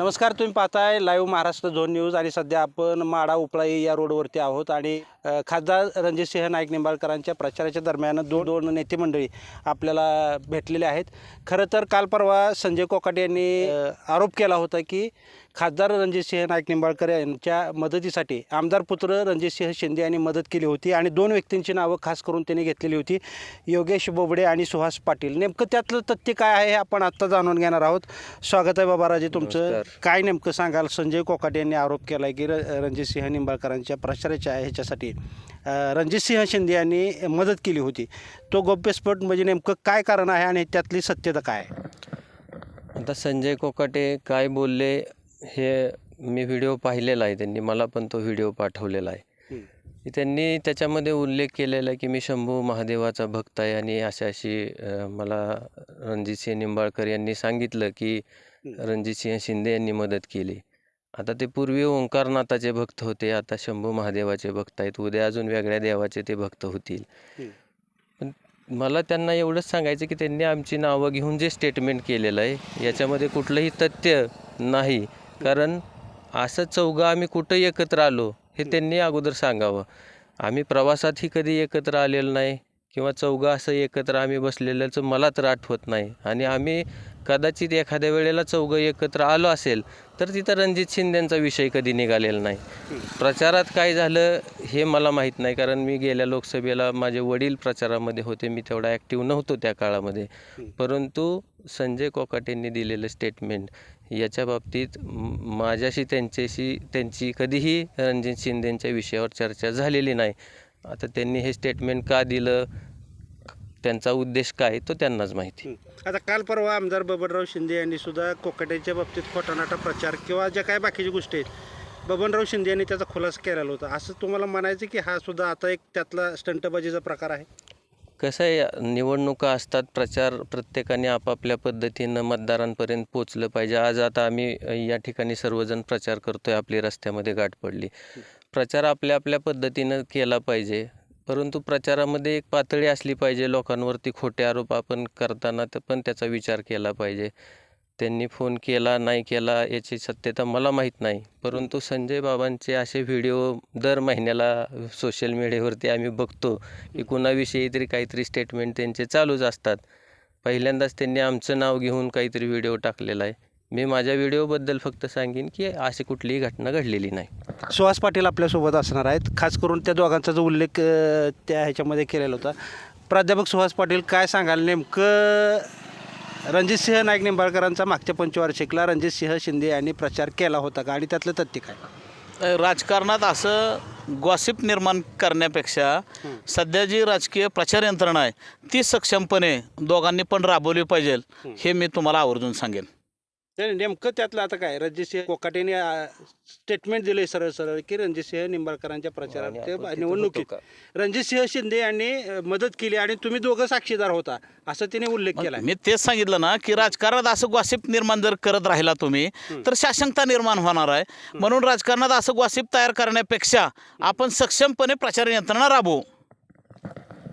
नमस्कार तुम्ही पाहताय लाईव्ह महाराष्ट्र झोन न्यूज आणि सध्या आपण माडा उपळाई या रोडवरती आहोत आणि खासदार रणजितसिंह नाईक निंबाळकरांच्या प्रचाराच्या दरम्यान दोन दोन नेते मंडळी आपल्याला भेटलेले आहेत. खरं तर काल परवा संजय कोकाटे यांनी आरोप केला होता की खासदार रणजितसिंह नाईक निंबाळकर यांच्या मदतीसाठी आमदार पुत्र रणजितसिंह शिंदे यांनी मदत केली होती आणि दोन व्यक्तींची नावं खास करून त्यांनी घेतलेली होती योगेश बोबडे आणि सुहास पाटील. नेमकं त्यातलं तथ्य काय आहे हे आपण आत्ता जाणून घेणार आहोत. स्वागत आहे बाबाराजे तुमचं. काय नेमकं सांगाल? संजय कोकाटे यांनी आरोप केला आहे की र रणजितसिंह निंबाळकरांच्या प्रचाराच्या ह्याच्यासाठी. रणजितसिंह शिंदे यांनी मदत केली होती. तो गौप्यस्फोट म्हणजे नेमकं काय कारण आहे आणि त्यातली सत्यता काय आहे? आता संजय कोकाटे काय बोलले हे मी व्हिडिओ पाहिलेला आहे. त्यांनी मला पण तो व्हिडिओ पाठवलेला आहे. त्यांनी त्याच्यामध्ये उल्लेख केलेला आहे की मी शंभू महादेवाचा भक्त आहे आणि अशी अशी मला रणजितसिंह निंबाळकर यांनी सांगितलं की रणजितसिंह शिंदे यांनी मदत केली. आता ते पूर्वी ओंकारनाथाचे भक्त होते आता शंभू महादेवाचे भक्त आहेत उद्या अजून वेगळ्या देवाचे ते भक्त होतील. पण मला त्यांना एवढंच सांगायचं की त्यांनी आमची नावं घेऊन जे स्टेटमेंट केलेलं आहे याच्यामध्ये कुठलंही तथ्य नाही. कारण असं चौघं आम्ही कुठं एकत्र आलो हे त्यांनी अगोदर सांगावं. आम्ही प्रवासातही कधी एकत्र आलेलो नाही. किंवा चौघं असं एकत्र आम्ही बसलेल्याचं मला तर आठवत नाही. आणि आम्ही कदाचित एखाद्या वेळेला चौघं एकत्र आलो असेल तर तिथं रणजित शिंदेंचा विषय कधी निघालेला नाही. प्रचारात काय झालं हे मला माहीत नाही कारण मी गेल्या लोकसभेला माझे वडील प्रचारामध्ये होते मी तेवढा ॲक्टिव्ह नव्हतो त्या काळामध्ये. परंतु संजय कोकाटेंनी दिलेलं स्टेटमेंट याच्या बाबतीत माझ्याशी त्यांच्याशी त्यांची कधीही रणजित शिंदेंच्या विषयावर चर्चा झालेली नाही. आता त्यांनी हे स्टेटमेंट का दिलं? त्यांचा उद्देश काय? तो त्यांनाच माहिती. आता काल परवा आमदार बबनराव शिंदे यांनी सुद्धा कोकाटेच्या बाबतीत खोटानाटा प्रचार किंवा ज्या काय बाकीच्या गोष्टी आहेत बबनराव शिंदे यांनी त्याचा खुलासा केलेला होता. असं तुम्हाला म्हणायचं की हा सुद्धा आता एक त्यातला स्टंटबाजीचा प्रकार आहे? कसं आहे निवडणुका असतात प्रचार प्रत्येकाने आपापल्या पद्धतीनं मतदारांपर्यंत पोचलं पाहिजे. आज आता आम्ही या ठिकाणी सर्वजण प्रचार करतोय आपली रस्त्यामध्ये गाठ पडली. प्रचार आपल्या आपल्या पद्धतीनं केला पाहिजे. परंतु प्रचारामध्ये एक पातळी असली पाहिजे लोकांवरती खोटे आरोप आपण करताना तर पण त्याचा विचार केला पाहिजे. त्यांनी फोन केला नाही केला याची सत्यता मला माहीत नाही. परंतु संजय बाबांचे असे व्हिडिओ दर महिन्याला सोशल मीडियावरती आम्ही बघतो की कुणाविषयी तरी काहीतरी स्टेटमेंट त्यांचे चालूच असतात. पहिल्यांदाच त्यांनी आमचं नाव घेऊन काहीतरी व्हिडिओ टाकलेला आहे. मी माझ्या व्हिडिओबद्दल फक्त सांगेन की अशी कुठलीही घटना घडलेली नाही. सुहास पाटील आपल्यासोबत असणार आहेत. खास करून त्या दोघांचा जो उल्लेख अ, त्या ह्याच्यामध्ये केलेला होता. प्राध्यापक सुहास पाटील काय सांगाल नेमकं? रणजितसिंह नाईक निंबाळकरांचा मागच्या पंचवार्षिकला रणजितसिंह शिंदे यांनी प्रचार केला होता का? आणि त्यातलं तथ्य काय? राजकारणात असं गॉसिप निर्माण करण्यापेक्षा सध्या जी राजकीय प्रचार यंत्रणा आहे ती सक्षमपणे दोघांनी पण राबवली पाहिजे हे मी तुम्हाला आवर्जून सांगेन. नाही, नेमकं त्यातलं आता काय? रणजितसिंह कोकाटेने स्टेटमेंट दिले सरळ सरळ की रणजितसिंह निंबाळकरांच्या प्रचारात निवडणुकीत रणजितसिंह शिंदे यांनी मदत केली आणि तुम्ही दोघं साक्षीदार होता असं तिने उल्लेख केला मी तेच सांगितलं ना की राजकारणात असं गॉसिप निर्माण जर करत राहिला तुम्ही तर शासनता निर्माण होणार आहे. म्हणून राजकारणात असं गॉसिप तयार करण्यापेक्षा आपण सक्षमपणे प्रचार यंत्रणा राबवू.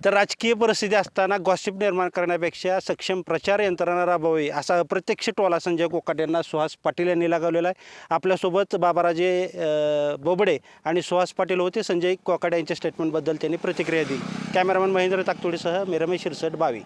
तर राजकीय परिस्थिती असताना गॉसिप निर्माण करण्यापेक्षा सक्षम प्रचार यंत्रणा राबवावी असा अप्रत्यक्ष टोला संजय कोकाट यांना सुहास पाटील यांनी लगावलेला आहे. आपल्यासोबत बाबाराजे बोबडे आणि सुहास पाटील होते. संजय कोकाट यांच्या स्टेटमेंटबद्दल त्यांनी प्रतिक्रिया दिली. कॅमेरामॅन महेंद्र ताकतोडीसह मी रमेश शिरसट बावी.